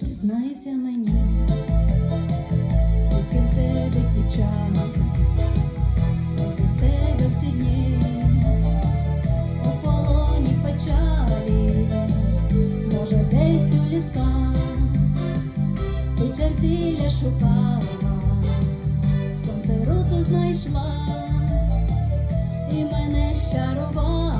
Признайся мені, звідки в тебе ті чертіля шукала, сонце роту знайшла і мене щарувала.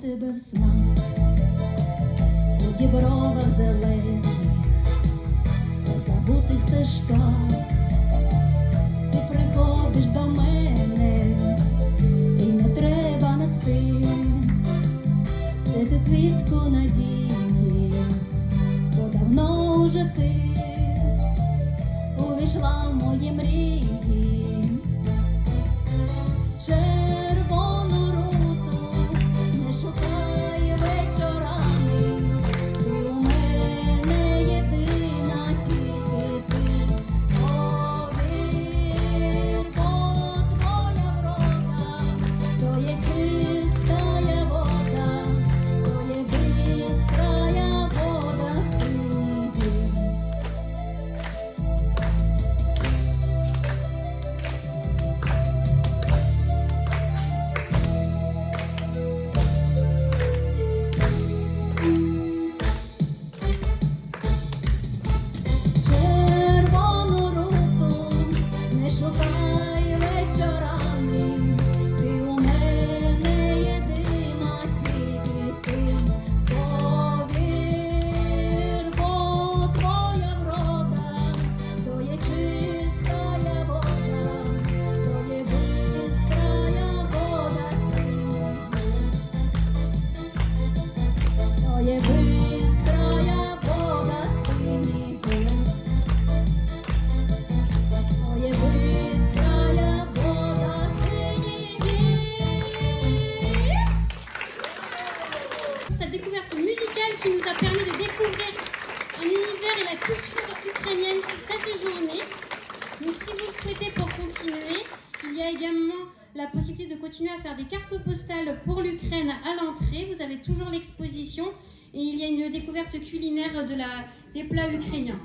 Тебе в снах, у дібровах зелених, по забутих стежках, ти приходиш до мене, і не треба нести, де ту квітку надії, бо давно уже ти увійшла в мої мрії. Вечорами, ти у мене єдина тільки ти, повір, бо то є чистая вода, то є бистрая permis de découvrir un univers et la culture ukrainienne sur cette journée. Donc si vous souhaitez pour continuer, il y a également la possibilité de continuer à faire des cartes postales pour l'Ukraine à l'entrée. Vous avez toujours l'exposition et il y a une découverte culinaire des plats ukrainiens.